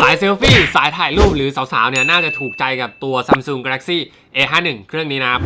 สายเซลฟี่ สายถ่ายรูปหรือสาวๆเนี่ยน่าจะถูกใจกับตัว Samsung Galaxy A51 เครื่องนี้นะครับ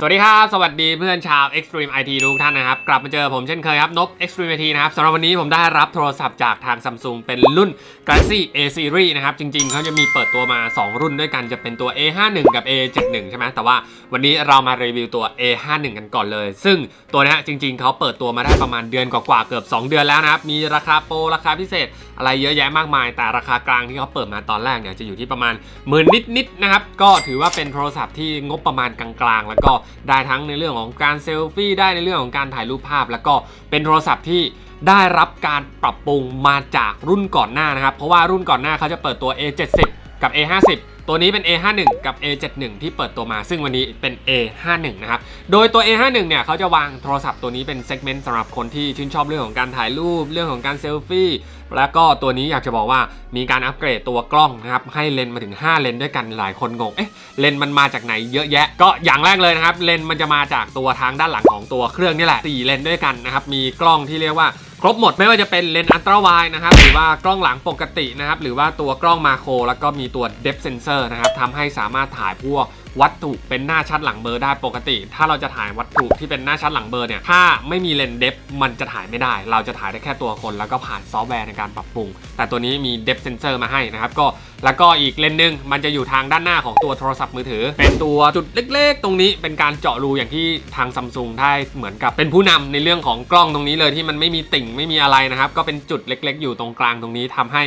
สวัสดีครับ สวัสดีเพื่อนชาว Extreme IT ทุกท่านนะครับ กลับมาเจอผมเช่นเคยครับ นบ Extreme IT นะครับสำหรับวันนี้ผมได้รับโทรศัพท์จากทาง Samsung เป็นรุ่น Galaxy A Series นะครับ จริงๆ เขาจะมีเปิดตัวมา 2 รุ่นด้วยกันจะเป็นตัว A51 กับ A71 ใช่ไหมแต่ว่าวันนี้เรามารีวิวตัว A51 กันก่อนเลย ซึ่งตัวนี้จริง ๆ เขาเปิดตัวมาได้ประมาณเดือนกว่าๆเกือบ 2 เดือนแล้วนะครับมีราคาโปรราคาพิเศษอะไรเยอะแยะมากมาย แต่ราคากลางที่เขาเปิดมาตอนแรกเนี่ยจะอยู่ที่ประมาณหมื่นนิดๆนะครับก็ถือว่าเป็นโทรศัพท์ที่งบประมาณกลางๆ แล้วก็ได้ทั้งในเรื่องของการเซลฟี่ได้ในเรื่องของการถ่ายรูปภาพ แล้วก็เป็นโทรศัพท์ที่ได้รับการปรับปรุงมาจากรุ่นก่อนหน้านะครับ เพราะว่ารุ่นก่อนหน้าเขาจะเปิดตัว A70 กับ A50 ตัวนี้เป็น A51 กับ A71 ที่เปิดตัวมา ซึ่งวันนี้เป็น A51 นะครับ โดยตัว A51 เนี่ยเขาจะวางโทรศัพท์ตัวนี้เป็นเซกเมนต์สำหรับคนที่ชื่นชอบเรื่องของการถ่ายรูป เรื่องของการเซลฟี่แล้วก็ตัวนี้อยากจะบอกว่ามีการอัปเกรดตัวกล้องนะครับให้เลนมาถึง 5 เลนด้วยกันหลายคนงงเอ๊ะเลนมันมาจากไหนเยอะแยะ ก็อย่างแรกเลยนะครับเลนมันจะมาจากตัวทางด้านหลังของตัวเครื่องนี่แหละ4เลนด้วยกันนะครับมีกล้องที่เรียกว่าครบหมดไม่ว่าจะเป็นเลนส์อัลตร้าไวนะครับหรือว่ากล้องหลังปกตินะครับหรือว่าตัวกล้องมาโครแล้วก็มีตัว depth sensor นะครับทำให้สามารถถ่ายพวกวัตถุเป็นหน้าชัดหลังเบอร์ได้ปกติ ถ้าเราจะถ่ายวัตถุที่เป็นหน้าชัดหลังเบอร์เนี่ยถ้าไม่มีเลนส์ depth มันจะถ่ายไม่ได้ เราจะถ่ายได้แค่ตัวคนแล้วก็ผ่านซอฟต์แวร์ในการปรับปรุง แต่ตัวนี้มี depth sensor มาให้นะครับก็แล้วก็อีกเลนส์หนึ่งมันจะอยู่ทางด้านหน้าของตัวโทรศัพท์มือถือ เป็นตัวจุดเล็ก ๆ ตรงนี้เป็นการเจาะรูอย่างที่ทางซัมซุงได้เหมือนกับเป็นผู้นำในเรื่องของกล้องตรงนี้เลยที่มันไม่มีติ่งไม่มีอะไรนะครับก็เป็นจุดเล็ก ๆ อยู่ตรงกลางตรงนี้ทำให้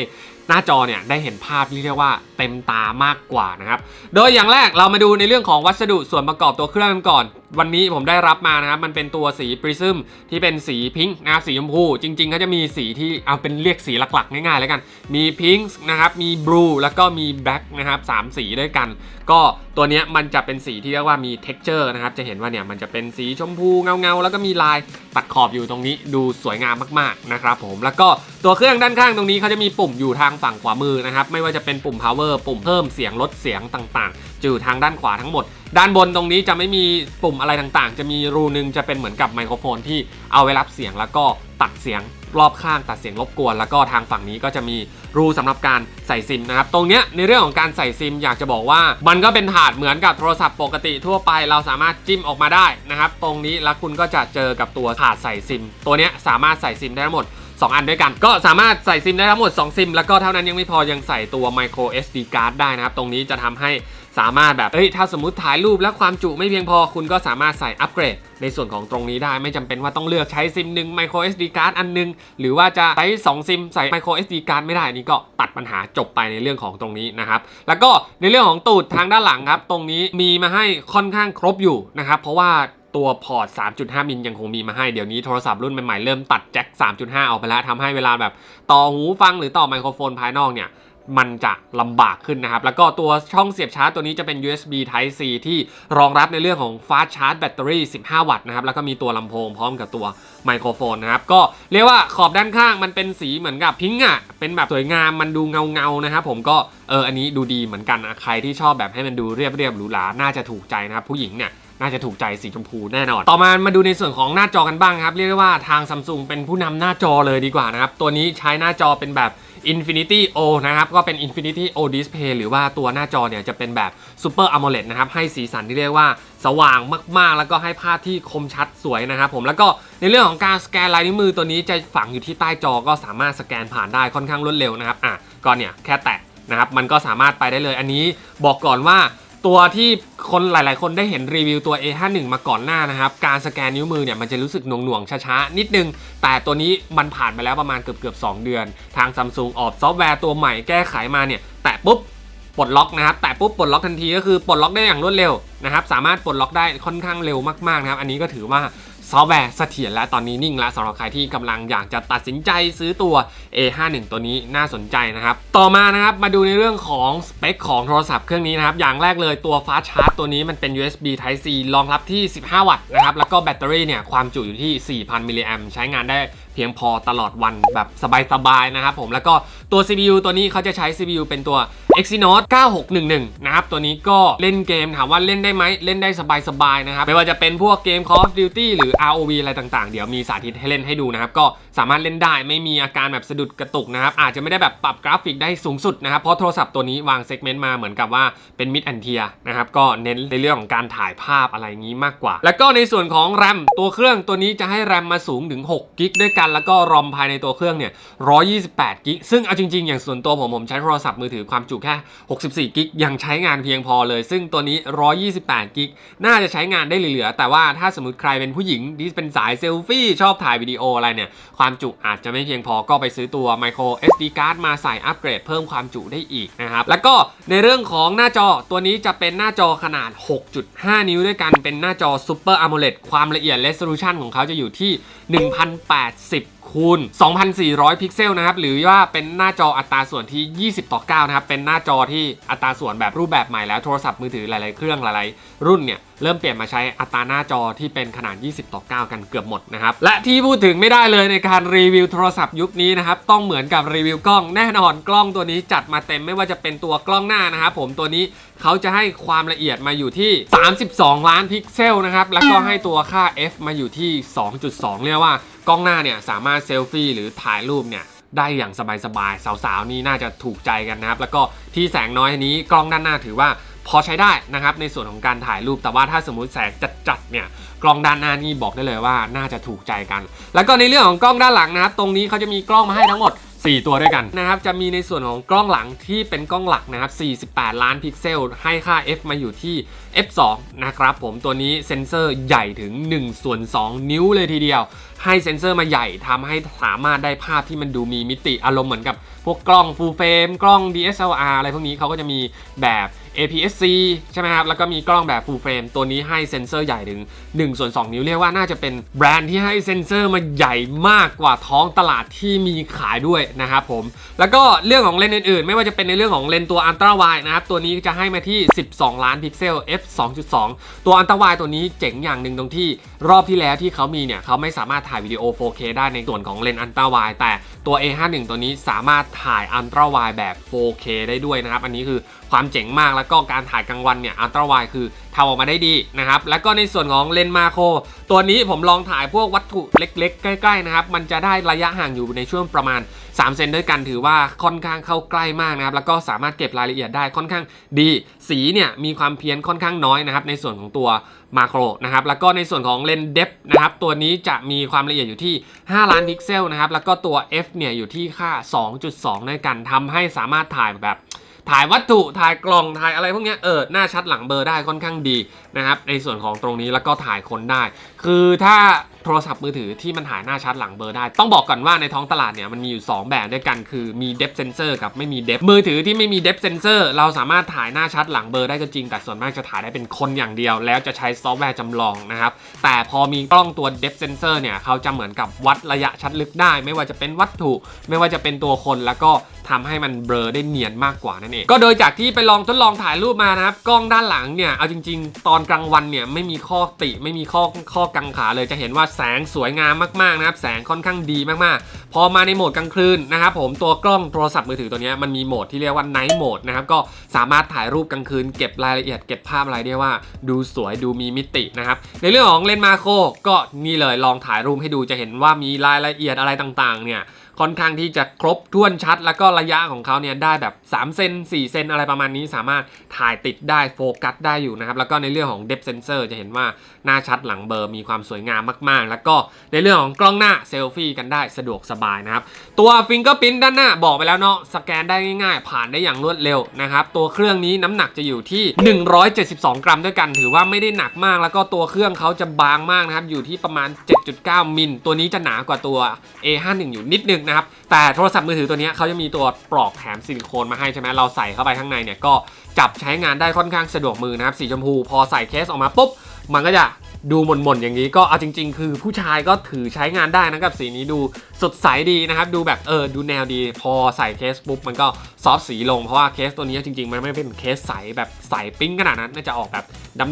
หน้าจอเนี่ยได้เห็นภาพที่เรียกว่าเต็มตามากกว่านะครับ โดยอย่างแรกเรามาดูในเรื่องของวัสดุส่วนประกอบตัวเครื่องกันก่อน วันนี้ผมได้รับมานะครับ มันเป็นตัวสีปริซึมที่เป็นสีพิงค์นะครับสีชมพู จริงๆเขาจะมีสีที่เอาเป็นเรียกสีหลักๆ ง่ายๆแล้วกัน มีพิงค์นะครับมีบลูแล้วก็มีแบล็กนะครับสามสีด้วยกัน ก็ตัวเนี้ยมันจะเป็นสีที่เรียกว่ามี texture นะครับจะเห็นว่าเนี่ยมันจะเป็นสีชมพูเงาๆ แล้วก็มีลายตัดขอบอยู่ตรงนี้ดูสวยงามมากๆนะครับผมแล้วก็ตัวเครื่องด้านข้างตรงนี้เขาจะมีปุ่มอยู่ทางฝั่งขวามือนะครับไม่ว่าจะเป็นปุ่ม power ปุ่มเพิ่มเสียงลดเสียงต่างๆจะอยู่ทางด้านขวาทั้งหมด ด้านบนตรงนี้จะไม่มีปุ่มอะไรต่างๆ จะมีรูนึงจะเป็นเหมือนกับไมโครโฟนที่เอาไว้รับเสียงแล้วก็ตัดเสียงรอบข้างตัดเสียงรบกวน แล้วก็ทางฝั่งนี้ก็จะมีรูสำหรับการใส่ซิมนะครับ ตรงเนี้ยในเรื่องของการใส่ซิมอยากจะบอกว่า มันก็เป็นถาดเหมือนกับโทรศัพท์ปกติทั่วไป เราสามารถจิ้มออกมาได้นะครับ ตรงนี้แล้วคุณก็จะเจอกับตัวถาดใส่ซิม ตัวเนี้ยสามารถใส่ซิมได้ทั้งหมด 2 อันด้วยกัน ก็สามารถใส่ซิมได้ทั้งหมด 2 ซิม แล้วก็เท่านั้นยังไม่พอยังใส่ตัว micro SD card ได้นะครับ ตรงนี้จะทำให้ สามารถแบบเอ้ยถ้าสมมติถ่ายรูปแล้วความจุไม่เพียงพอคุณก็สามารถใส่อัปเกรด ในส่วนของตรงนี้ได้ไม่จำเป็นว่าต้องเลือกใช้ซิมหนึ่ง micro SD card อันหนึง หรือว่าจะใช้ 2 ซิมใส่ micro SD card ไม่ได้นี่ก็ตัดปัญหาจบไปในเรื่องของตรงนี้นะครับ แล้วก็ในเรื่องของตูดทางด้านหลังครับ ตรงนี้มีมาให้ค่อนข้างครบอยู่นะครับ เพราะว่าตัวพอร์ต 3.5 มิลยังคงมีมาให้ เดี๋ยวนี้โทรศัพท์รุ่นใหม่ๆเริ่มตัดแจ็ค 3.5 ออกไปแล้วทำให้เวลาแบบต่อหูฟังหรือต่อไมโครโฟนภายนอกเนี่ย มันจะลำบากขึ้นนะครับ แล้วก็ตัวช่องเสียบชาร์จตัวนี้จะเป็น USB Type C ที่รองรับในเรื่องของ Fast Charge Battery 15 วัตต์นะครับ แล้วก็มีตัวลำโพงพร้อมกับตัวไมโครโฟนนะครับ ก็เรียกว่าขอบด้านข้างมันเป็นสีเหมือนกับพิงค์อะ เป็นแบบสวยงาม มันดูเงาเงาๆนะครับผมก็เอออันนี้ดูดีเหมือนกันนะ ใครที่ชอบแบบให้มันดูเรียบเรียบหรูหรา น่าจะถูกใจนะครับผู้หญิงเนี่ย น่าจะถูกใจสีชมพูแน่นอน ต่อมามาดูในส่วนของหน้าจอกันบ้างครับ เรียกได้ว่าทางซัมซุงเป็นผู้นำหน้าจอเลยดีกว่านะครับ ตัวนี้ใช้หน้าจอเป็นแบบ Infinity O นะครับ ก็เป็น Infinity O Display หรือว่าตัวหน้าจอเนี่ยจะเป็นแบบ Super AMOLED นะครับ ให้สีสันที่เรียกว่าสว่างมาก ๆ แล้วก็ให้ภาพที่คมชัดสวยนะครับผมแล้วก็ในเรื่องของการสแกนลายนิ้วมือตัวนี้จะฝังอยู่ที่ใต้จอก็สามารถสแกนผ่านได้ค่อนข้างรวดเร็วนะครับอะก็เนี่ยแค่แตะนะครับมันก็สามารถไปได้เลยอันนี้บอกก่อนว่า ตัวที่คนหลาย ๆ คนได้เห็นรีวิวตัว A51 มาก่อนหน้านะครับ การสแกนนิ้วมือเนี่ยมันจะรู้สึกหน่วง ๆ ช้า ๆ นิดนึง แต่ตัวนี้มันผ่านไปแล้วประมาณเกือบๆ2เดือน ทางซัมซุงออกซอฟต์แวร์ตัวใหม่แก้ไขมาเนี่ย แตะปุ๊บปลดล็อกนะครับ แตะปุ๊บปลดล็อกทันทีก็คือปลดล็อกได้อย่างรวดเร็วนะครับ สามารถปลดล็อกได้ค่อนข้างเร็วมาก ๆ นะครับ อันนี้ก็ถือว่า ซอฟต์แวร์เสถียรและตอนนี้นิ่งแล้วสำหรับใครที่กำลังอยากจะตัดสินใจซื้อตัว A51 ตัวนี้น่าสนใจนะครับ ต่อมานะครับมาดูในเรื่องของสเปคของโทรศัพท์เครื่องนี้นะครับ อย่างแรกเลยตัว Fast Charge ตัวนี้มันเป็น USB Type C รองรับที่ 15 วัตต์นะครับ แล้วก็แบตเตอรี่เนี่ยความจุอยู่ที่ 4,000 มิลลิแอมใช้งานได้เพียงพอตลอดวันแบบสบายๆนะครับผมแล้วก็ตัว CPU ตัวนี้เขาจะใช้ CPU เป็นตัว Exynos 9611 นะครับ ตัวนี้ก็เล่นเกมถามว่าเล่นได้ไหมเล่นได้สบายๆนะครับ ไม่ว่าจะเป็นพวกเกม Call of Duty หรือ ROV อะไรต่างๆ เดี๋ยวมีสาธิตให้เล่นให้ดูนะครับ ก็สามารถเล่นได้ไม่มีอาการแบบสะดุดกระตุกนะครับ อาจจะไม่ได้แบบปรับกราฟิกได้สูงสุดนะครับ เพราะโทรศัพท์ตัวนี้วางเซกเมนต์มาเหมือนกับว่าเป็นมิดแอนเทียนะครับก็เน้นในเรื่องของการถ่ายภาพอะไรอย่างนี้มากกว่า แล้วก็ในส่วนของแรมตัวเครื่องตัวนี้จะให้แรมมาสูงถึง6กิกด้วยกันแล้วก็รอมภายในตัวเครื่องเนี่ย 128 กิก ซึ่งเอาจริง ๆ อย่างส่วนตัวผม ผมใช้โทรศัพท์มือถือความจุแค่ 64 กิก ยังใช้งานเพียงพอเลย ซึ่งตัวนี้ 128 กิก น่าจะใช้งานได้เหลือ แต่ว่าถ้าสมมติใครเป็นผู้หญิงที่เป็นสายเซลฟี่ชอบถ่ายวิดีโออะไรเนี่ย ความจุอาจจะไม่เพียงพอ ก็ไปซื้อตัว micro SD card มาใส่อัปเกรดเพิ่มความจุได้อีกนะครับ แล้วก็ในเรื่องของหน้าจอตัวนี้จะเป็นหน้าจอขนาด 6.5 นิ้วด้วยกัน เป็นหน้าจอ Super AMOLED ความละเอียด resolution ของเขาจะอยู่ที่ 1080คูณ2,400 พิกเซลนะครับหรือว่าเป็นหน้าจออัตราส่วนที่ 20 ต่อ 9 นะครับ เป็นหน้าจอที่อัตราส่วนแบบรูปแบบใหม่แล้วโทรศัพท์มือถือหลาย ๆ เครื่องหลาย ๆ รุ่นเนี่ยเริ่มเปลี่ยนมาใช้อัตราหน้าจอที่เป็นขนาด 20 ต่อ 9 กันเกือบหมดนะครับ และที่พูดถึงไม่ได้เลยในการรีวิวโทรศัพท์ยุคนี้นะครับ ต้องเหมือนกับรีวิวกล้องแน่นอนกล้องตัวนี้จัดมาเต็มไม่ว่าจะเป็นตัวกล้องหน้านะครับผมตัวนี้เขาจะให้ความละเอียดมาอยู่ที่ 32 ล้านพิกเซลนะครับแล้วก็ให้ตัวค่า f มาอยู่ที่ 2.2 เรียกว่า กล้องหน้าเนี่ยสามารถเซลฟี่หรือถ่ายรูปเนี่ยได้อย่างสบายๆสาวๆนี่น่าจะถูกใจกันนะครับ แล้วก็ที่แสงน้อยนนี้กล้องด้านหน้าถือว่าพอใช้ได้นะครับในส่วนของการถ่ายรูปแต่ว่าถ้าสมมุติแสงจัดๆเนี่ยกล้องด้านหน้านี่บอกได้เลยว่าน่าจะถูกใจกัน แล้วก็ในเรื่องของกล้องด้านหลังนะครับตรงนี้เขาจะมีกล้องมาให้ทั้งหมด 4 ตัวด้วยกันนะครับจะมีในส่วนของกล้องหลังที่เป็นกล้องหลักนะครับ 48 ล้านพิกเซล ให้ค่า f มาอยู่ที่ f2 นะครับผมตัวนี้เซ็นเซอร์ใหญ่ถึง1ส่วน2นิ้วเลยทีเดียว ให้เซ็นเซอร์มาใหญ่ทำให้สามารถได้ภาพที่มันดูมีมิติอารมณ์เหมือนกับ พวกกล้อง full frame กล้อง DSLR อะไรพวกนี้เขาก็จะมีแบบ APS-C ใช่ไหมครับ แล้วก็มีกล้องแบบ full frame ตัวนี้ให้เซ็นเซอร์ใหญ่ถึง1ส่วน2 นิ้วเรียกว่าน่าจะเป็นแบรนด์ที่ให้เซ็นเซอร์มาใหญ่มากกว่าท้องตลาดที่มีขายด้วยนะครับผม แล้วก็เรื่องของเลนส์อื่นๆ ไม่ว่าจะเป็นในเรื่องของเลนส์ตัวอัลตร้าไวนะครับ ตัวนี้จะให้มาที่ 12 ล้านพิกเซล f 2.2 ตัวอัลตร้าไวตัวนี้เจ๋งอย่างหนึ่งตรงที่รอบที่แล้วที่เขามีเนี่ยเขาไม่สามารถถ่ายวิดีโอ 4K ได้ในส่วนของเลนส์อันตร้าไวแต่ตัว A51 ตัวนี้สามารถถ่ายอันตร้าไวแบบ 4K ได้ด้วยนะครับ อันนี้คือ ความเจ๋งมากแล้วก็การถ่ายกลางวันเนี่ยอัลตร้าไวคือทำออกมาได้ดีนะครับแล้วก็ในส่วนของเลนส์มาโครตัวนี้ผมลองถ่ายพวกวัตถุเล็กๆ ใกล้ๆนะครับมันจะได้ระยะห่างอยู่ในช่วงประมาณ 3 เซนด้วยกันถือว่าค่อนข้างเข้าใกล้มากนะครับแล้วก็สามารถเก็บรายละเอียดได้ค่อนข้างดี สีเนี่ยมีความเพี้ยนค่อนข้างน้อยนะครับในส่วนของตัวมาโครนะครับแล้วก็ในส่วนของเลนส์เดฟนะครับตัวนี้จะมีความละเอียดอยู่ที่ 5 ล้านพิกเซลนะครับแล้วก็ตัว f เนี่ยอยู่ที่ค่า 2.2 ด้วยกันทำให้สามารถถ่ายแบบ ถ่ายวัตถุถ่ายกล่องถ่ายอะไรพวกนี้เออหน้าชัดหลังเบอร์ได้ค่อนข้างดีนะครับในส่วนของตรงนี้แล้วก็ถ่ายคนได้ คือถ้าโทรศัพท์มือถือที่มันถ่ายหน้าชัดหลังเบอร์ได้ ต้องบอกก่อนว่าในท้องตลาดเนี่ยมันมีอยู่ 2 แบบด้วยกันคือมี depth sensor กับไม่มี depth มือถือที่ไม่มี depth sensor เราสามารถถ่ายหน้าชัดหลังเบอร์ได้ก็จริง แต่ส่วนมากจะถ่ายได้เป็นคนอย่างเดียว แล้วจะใช้ซอฟต์แวร์จำลองนะครับแต่พอมีกล้องตัว depth sensor เนี่ยเขาจะเหมือนกับวัดระยะชัดลึกได้ ไม่ว่าจะเป็นวัตถุ ไม่ว่าจะเป็นตัวคนแล้วก็ทำให้มันเบลอได้เนียนมากกว่านั่นเองก็โดยจากที่ไปลองทดลองถ่ายรูปมานะครับกล้องด้านหลังเนี่ยเอาจริง ๆ ตอนกลางวันเนี่ยไม่มีข้อติไม่มีข้อข้อกังขาเลยจะเห็นว่าแสงสวยงามมากๆนะครับแสงค่อนข้างดีมากๆ พอมาในโหมดกลางคืนนะครับผมตัวกล้องโทรศัพท์มือถือตัวนี้มันมีโหมดที่เรียกว่า night mode นะครับก็สามารถถ่ายรูปกลางคืน เก็บรายละเอียดเก็บภาพอะไรได้ว่า ดูสวยดูมีมิตินะครับในเรื่องของเลนส์มาโครก็นี่เลยลองถ่ายรูปให้ดูจะเห็นว่ามีรายละเอียดอะไรต่างๆเนี่ย ค่อนข้างที่จะครบถ้วนชัด แล้วก็ระยะของเขาเนี่ยได้แบบ3เซน4เซนอะไรประมาณนี้สามารถถ่ายติดได้โฟกัสได้อยู่นะครับแล้วก็ในเรื่องของ depth sensor จะเห็นว่าหน้าชัดหลังเบอร์มีความสวยงามมากๆ แล้วก็ในเรื่องของกล้องหน้าเซลฟี่กันได้สะดวกสบายนะครับตัว fingerprint ด้านหน้าบอกไปแล้วเนาะสแกนได้ง่ายๆ ผ่านได้อย่างรวดเร็วนะครับตัวเครื่องนี้น้ำหนักจะอยู่ที่ 172 กรัมด้วยกัน ถือว่าไม่ได้หนักมาก แล้วก็ตัวเครื่องเขาจะบางมากนะครับอยู่ที่ประมาณ 7.9 มิล ตัวนี้จะหนากว่าตัว A51 อยู่นิดนึงนะครับ แต่โทรศัพท์มือถือตัวนี้เขาจะมีตัวปลอกแถมซิลิโคนมาให้ใช่ไหมเราใส่เข้าไปข้างในเนี่ยก็จับใช้งานได้ค่อนข้างสะดวกมือนะครับสีชมพู พอใส่เคสออกมาปุ๊บมันก็จะ ดูหม่นๆอย่างนี้ก็เอาจริง ๆ คือผู้ชายก็ถือใช้งานได้นะกับสีนี้ดูสดใสดีนะครับ ดูแบบเออดูแนวดี พอใส่เคสปุ๊บมันก็ซอฟต์สีลงเพราะว่าเคสตัวนี้จริง ๆ มันไม่เป็นเคสใสแบบใสปิ้งขนาดนั้นน่าจะออกแบบ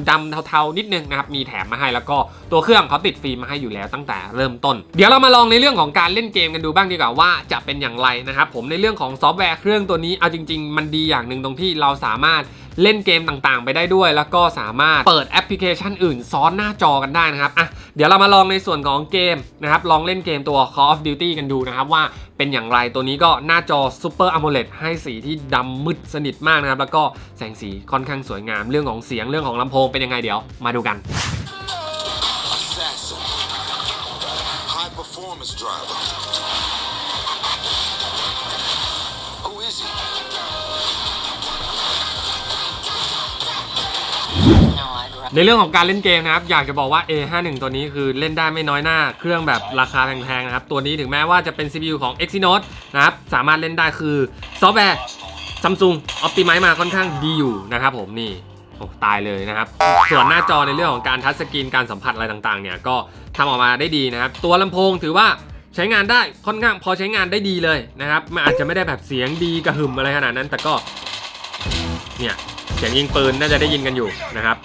ดำๆเทาๆนิดนึงนะครับมีแถมมาให้แล้วก็ตัวเครื่องเขาติดฟิล์มมาให้อยู่แล้วตั้งแต่เริ่มต้น เดี๋ยวเรามาลองในเรื่องของการเล่นเกมกันดูบ้างดีกว่าว่าจะเป็นอย่างไรนะครับผมในเรื่องของซอฟต์แวร์เครื่องตัวนี้เอาจริง ๆ มันดีอย่างหนึ่งตรงที่เราสามารถเล่นเกมต่างๆ ไปได้ด้วย แล้วก็สามารถเปิดแอปพลิเคชันอื่น ซ้อนหน้าจอกันได้นะครับอะเดี๋ยวเรามาลองในส่วนของเกมนะครับลองเล่นเกมตัว Call of Duty กันดูนะครับว่าเป็นอย่างไรตัวนี้ก็หน้าจอ Super AMOLED ให้สีที่ดำมืดสนิทมากนะครับแล้วก็แสงสีค่อนข้างสวยงามเรื่องของเสียงเรื่องของลำโพงเป็นยังไงเดี๋ยวมาดูกัน Assassin. High performance driver. ในเรื่องของการเล่นเกมนะครับ อยากจะบอกว่า A51 ตัวนี้คือเล่นได้ไม่น้อยหน้า เครื่องแบบราคาแพงๆนะครับ ตัวนี้ถึงแม้ว่าจะเป็น CPU ของ Exynos นะครับ สามารถเล่นได้คือซอฟต์แวร์ Samsung Optimize มาค่อนข้างดีอยู่นะครับผมนี่โอ้ตายเลยนะครับ ส่วนหน้าจอในเรื่องของการทัชสกรีนการสัมผัสอะไรต่างๆ เนี่ยก็ทำออกมาได้ดีนะครับ ตัวลำโพงถือว่าใช้งานได้ค่อนข้างพอใช้งานได้ดีเลยนะครับมันอาจจะไม่ได้แบบเสียงดีกระหึ่มอะไรขนาดนั้น แต่ก็เนี่ยเสียงยิงปืนน่าจะได้ยินกันอยู่นะครับ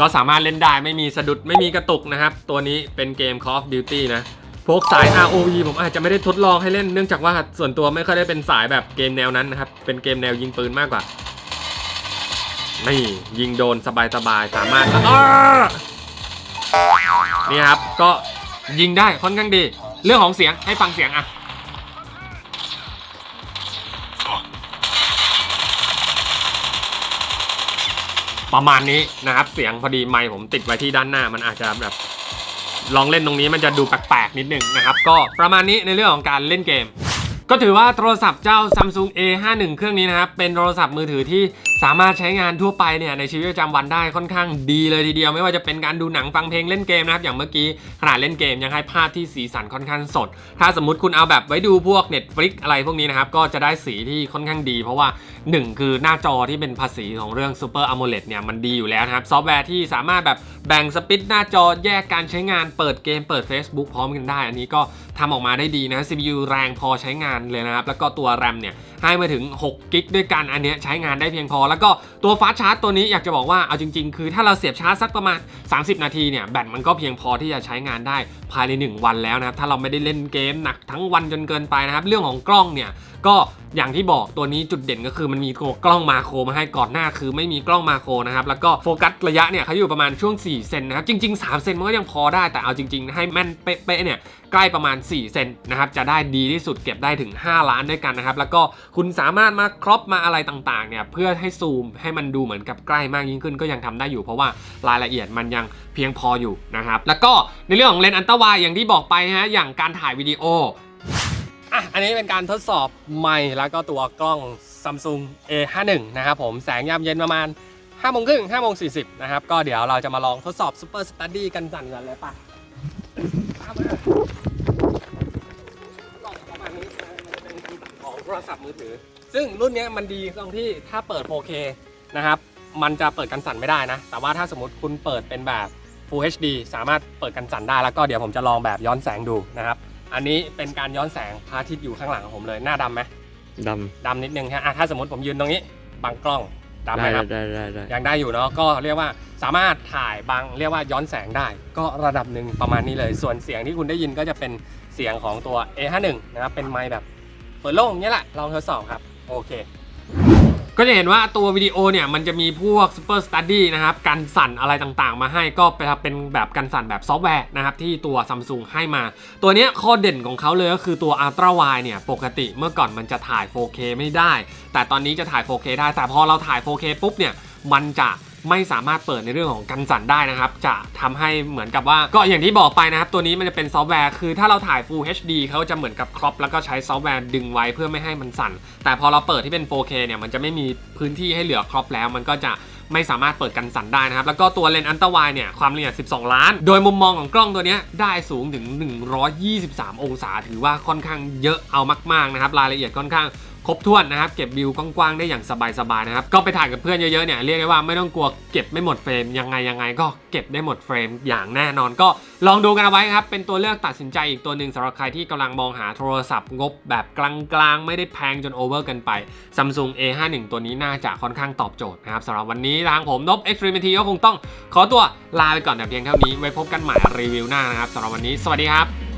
ก็สามารถเล่นได้ไม่มีสะดุดไม่มีกระตุกนะครับ ตัวนี้เป็นเกม Call of Duty นะพวกสาย ROV ผมอาจจะไม่ได้ทดลองให้เล่นเนื่องจากว่าส่วนตัวไม่ค่อยได้เป็นสายแบบเกมแนวนั้นนะครับ เป็นเกมแนวยิงปืนมากกว่านี่ยิงโดนสบายๆสามารถอ้านี่ครับก็ยิงได้ค่อนข้างดี เรื่องของเสียงให้ฟังเสียงอะ ประมาณนี้นะครับ เสียงพอดีไมค์ผมติดไว้ที่ด้านหน้า มันอาจจะแบบลองเล่นตรงนี้มันจะดูแปลกๆนิดนึงนะครับ ก็ประมาณนี้ในเรื่องของการเล่นเกม ก็ถือว่าโทรศัพท์เจ้า Samsung A51 เครื่องนี้นะครับ เป็นโทรศัพท์มือถือที่ สามารถใช้งานทั่วไปเนี่ยในชีวิตประจำวันได้ค่อนข้างดีเลยทีเดียว ไม่ว่าจะเป็นการดูหนังฟังเพลงเล่นเกมนะครับอย่างเมื่อกี้ขนาดเล่นเกมยังให้ภาพที่สีสันค่อนข้างสด ถ้าสมมติคุณเอาแบบไว้ดูพวก Netflix อะไรพวกนี้นะครับก็จะได้สีที่ค่อนข้างดี เพราะว่า 1 คือหน้าจอที่เป็นภาษีของเรื่อง Super AMOLED เนี่ยมันดีอยู่แล้วนะครับซอฟต์แวร์ที่สามารถแบบแบ่งสปิดหน้าจอแยกการใช้งานเปิดเกมเปิด Facebook พร้อมกันได้ อันนี้ก็ ทำออกมาได้ดีนะ CPU แรงพอใช้งานเลยนะครับ แล้วก็ตัว RAM เนี่ยให้มาถึง6กิกด้วยกันอันเนี้ยใช้งานได้เพียงพอ แล้วก็ตัวฟาสชาร์จตัวนี้อยากจะบอกว่าเอาจริง ๆ คือถ้าเราเสียบชาร์จสักประมาณ 30 นาทีเนี่ยแบตมันก็เพียงพอที่จะใช้งานได้ภายใน 1 วันแล้วนะครับ ถ้าเราไม่ได้เล่นเกมหนักทั้งวันจนเกินไปนะครับ เรื่องของกล้องเนี่ยก็อย่างที่บอกตัวนี้จุดเด่นก็คือมันมีตัวกล้องมาโครมาให้ก่อนหน้าคือไม่มีกล้องมาโครนะครับแล้วก็โฟกัสระยะเนี่ยเขาอยู่ประมาณช่วง 4 เซนนะครับจริง ๆ 3 เซนมันก็ยังพอได้แต่เอาจริง ๆ ให้แม่นเป๊ะๆเนี่ยใกล้ประมาณ 4 เซนนะครับจะได้ดีที่สุดเก็บได้ถึง 5 ล้านด้วยกันนะครับแล้วก็คุณสามารถมาครอปมาอะไรต่างๆเนี่ยเพื่อให้ซูมให้มันดูเหมือนกับใกล้มากยิ่งขึ้นก็ยังทำได้อยู่ เพราะว่ารายละเอียดมันยังเพียงพออยู่นะครับแล้วก็ในเรื่องของเลนส์อันตราไวอย่างที่บอกไปฮะอย่างการถ่ายวิดีโอะอันนี้เป็นการทดสอบไมค์แล้วก็ตัวกล้อง Samsung A51 นะครับผมแสงยามเย็นประมาณ5โมงครึ่ง5โมง40นะครับก็เดี๋ยวเราจะมาลองทดสอบ Super Study กันสั่นกันเลยป่ะของโทรศัพท์มือถือ ซึ่งรุ่นนี้มันดีตรงที่ถ้าเปิด 4K นะครับ มันจะเปิดกันสั่นไม่ได้นะ แต่ว่าถ้าสมมติคุณเปิดเป็นแบบ Full HD สามารถเปิดกันสั่นได้แล้วก็เดี๋ยวผมจะลองแบบย้อนแสงดูนะครับ อันนี้เป็นการย้อนแสงพระอาทิตย์อยู่ข้างหลังของผมเลยหน้าดำไหมดดำนิดนึงฮะอะถ้าสมมติผมยืนตรงนี้บังกล้องำดำไหมได้ครับได้ได้ได้ยังได้อยู่เนาะก็เรียกว่าสามารถถ่ายบางเรียกว่าย้อนแสงได้ ก็ระดับหนึ่งประมาณนี้เลย ส่วนเสียงที่คุณได้ยินก็จะเป็นเสียงของตัว A51 นะครับเป็นไมค์แบบเปิดโล่งอย่างเงี้ยแหละลองทดสอบครับ โอเค ก็จะเห็นว่าตัววิดีโอเนี่ยมันจะมีพวก Super Study นะครับกันสั่นอะไรต่างๆ มาให้ก็ไปเป็นแบบกันสั่นแบบซอฟต์แวร์นะครับที่ตัว Samsung ให้มา ตัวนี้ข้อเด่นของเขาเลยก็คือตัว Ultra Wide เนี่ยปกติเมื่อก่อนมันจะถ่าย 4K ไม่ได้ แต่ตอนนี้จะถ่าย 4K ได้แต่พอเราถ่าย 4K ปุ๊บเนี่ยมันจะ ไม่สามารถเปิดในเรื่องของกันสั่นได้นะครับ จะทำให้เหมือนกับว่าก็อย่างที่บอกไปนะครับ ตัวนี้มันจะเป็นซอฟต์แวร์คือถ้าเราถ่าย Full HD เขาจะเหมือนกับครอปแล้วก็ใช้ซอฟต์แวร์ดึงไว้เพื่อไม่ให้มันสั่น แต่พอเราเปิดที่เป็น 4K เนี่ยมันจะไม่มีพื้นที่ให้เหลือครอปแล้ว มันก็จะไม่สามารถเปิดกันสั่นได้นะครับ แล้วก็ตัวเลนส์อันตราไวเนี่ยความละเอียด 12 ล้าน โดยมุมมองของกล้องตัวนี้ได้สูงถึง 123 องศา ถือว่าค่อนข้างเยอะเอามากๆนะครับ รายละเอียดค่อนข้าง รบถ้วนนะครับ เก็บวิวกว้างๆได้อย่างสบายๆนะครับ ก็ไปถ่ายกับเพื่อนเยอะๆเนี่ยเรียกได้ว่าไม่ต้องกลัวเก็บไม่หมดเฟรมยังไงยังไงก็เก็บได้หมดเฟรมอย่างแน่นอน ก็ลองดูกันเอาไว้ครับเป็นตัวเลือกตัดสินใจอีกตัวหนึ่งสำหรับใครที่กำลังมองหาโทรศัพท์งบแบบกลางๆ ไม่ได้แพงจนโอเวอร์กินไป Samsung A51 ตัวนี้น่าจะค่อนข้างตอบโจทย์นะครับสำหรับวันนี้ทางผมนบ Extremity ก็คงต้องขอตัวลาไปก่อนแต่เพียงเท่านี้ไว้พบกันใหม่รีวิวหน้านะครับสำหรับวันนี้ สวัสดีครับ